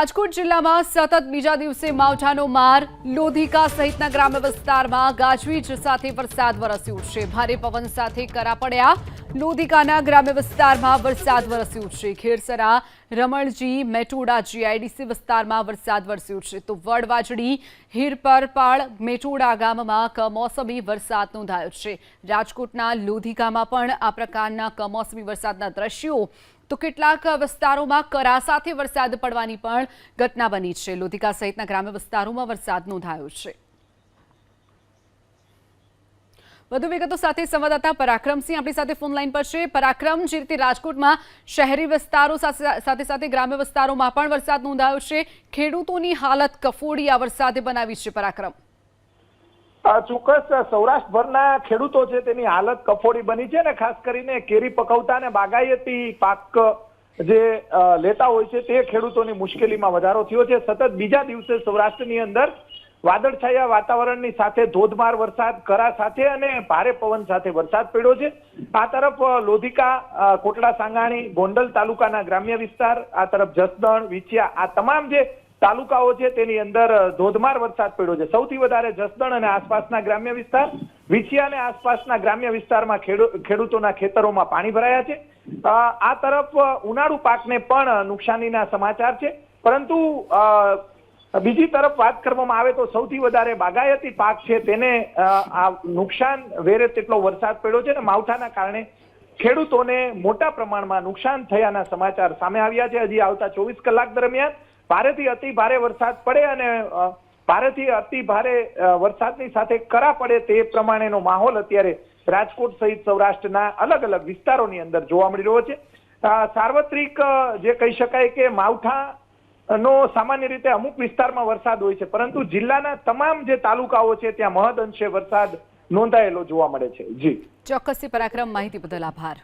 રાજકોટ જિલ્લામાં સતત બીજા દિવસે માવઠાનો માર. લોધિકા સહિતના ગ્રામ્ય વિસ્તારમાં ગાજવીજ સાથે વરસાદ વરસ્યો છે. ભારે પવન સાથે કરા પડ્યા. લોધિકાના ગ્રામ્ય વિસ્તારમાં વરસાદ વરસ્યો છે. ખેરસરા, રમણજી, મેટોડા, જીઆઈડીસી વિસ્તારમાં વરસાદ વરસ્યો છે. તો વડવાજડી હીરપરપાળ મેટોડા ગામમાં કમોસમી વરસાદ નોંધાયો છે. રાજકોટના લોધિકામાં પણ આ પ્રકારના કમોસમી વરસાદના દ્રશ્યો તો કેટલાક વિસ્તારોમાં કરા સાથે વરસાદ પડવાની પણ ઘટના બની છે. લોધિકા સહિતના ગ્રામ્ય વિસ્તારોમાં વરસાદ નોંધાયો છે. વધુ વિગતો સાથે સંવાદદાતા પરાક્રમસિંહ આપણી સાથે ફોન લાઈન પર છે. પરાક્રમ, જે રીતે રાજકોટમાં શહેરી વિસ્તારો સાથે સાથે ગ્રામ્ય વિસ્તારોમાં પણ વરસાદ નોંધાયો છે. ખેડૂતોની હાલત કફોડી આ વરસાદે બનાવી છે પરાક્રમ. ચોક્કસ સૌરાષ્ટ્રભરના ખેડૂતો છે, તેની હાલત કફોડી બની છે ને ખાસ કરીને કેરી પકવતા અને બાગાયતી પાક જે લેતા હોય છે, તે ખેડૂતોની મુશ્કેલીમાં વધારો થયો છે. સતત બીજા દિવસે સૌરાષ્ટ્રની અંદર વાદળછાયા વાતાવરણની સાથે ધોધમાર વરસાદ, કરા સાથે અને ભારે પવન સાથે વરસાદ પડ્યો છે. આ તરફ લોધિકા કોટડા, સાંગાણી, ગોંડલ તાલુકાના ગ્રામ્ય વિસ્તાર, આ તરફ જસદણ, વિછિયા, આ તમામ જે તાલુકાઓ છે તેની અંદર ધોધમાર વરસાદ પડ્યો છે. સૌથી વધારે જસદણ અને આસપાસના ગ્રામ્ય વિસ્તાર વિછિયા અને આસપાસના ગ્રામ્ય વિસ્તારમાં ખેડૂતોના ખેતરોમાં પાણી ભરાયા છે. આ તરફ ઉનાળુ પાકને પણ નુકસાનીના સમાચાર છે. પરંતુ બીજી તરફ વાત કરવામાં આવે તો સૌથી વધારે બાગાયતી પાક છે તેને આ નુકસાન વેરે તેટલો વરસાદ પડ્યો છે અને માવઠાના કારણે ખેડૂતોને મોટા પ્રમાણમાં નુકસાન થયાના સમાચાર સામે આવ્યા છે. હજી આવતા ચોવીસ કલાક દરમિયાન ભારેથી અતિ ભારે વરસાદ પડે અને ભારેથી અતિ ભારે વરસાદની સાથે કરા પડે તે પ્રમાણેનો માહોલ અત્યારે રાજકોટ સહિત સૌરાષ્ટ્રના અલગ અલગ વિસ્તારોની અંદર જોવા મળી રહ્યો છે. સાર્વત્રિક જે કહી શકાય કે માવઠા નો સામાન્ય રીતે અમુક વિસ્તારમાં વરસાદ હોય છે, પરંતુ જિલ્લાના તમામ જે તાલુકાઓ છે ત્યાં મહદ અંશે વરસાદ નોંધાયેલો જોવા મળે છે. જી. ચોક્કસથી પરાક્રમ માહિતી બદલ આભાર.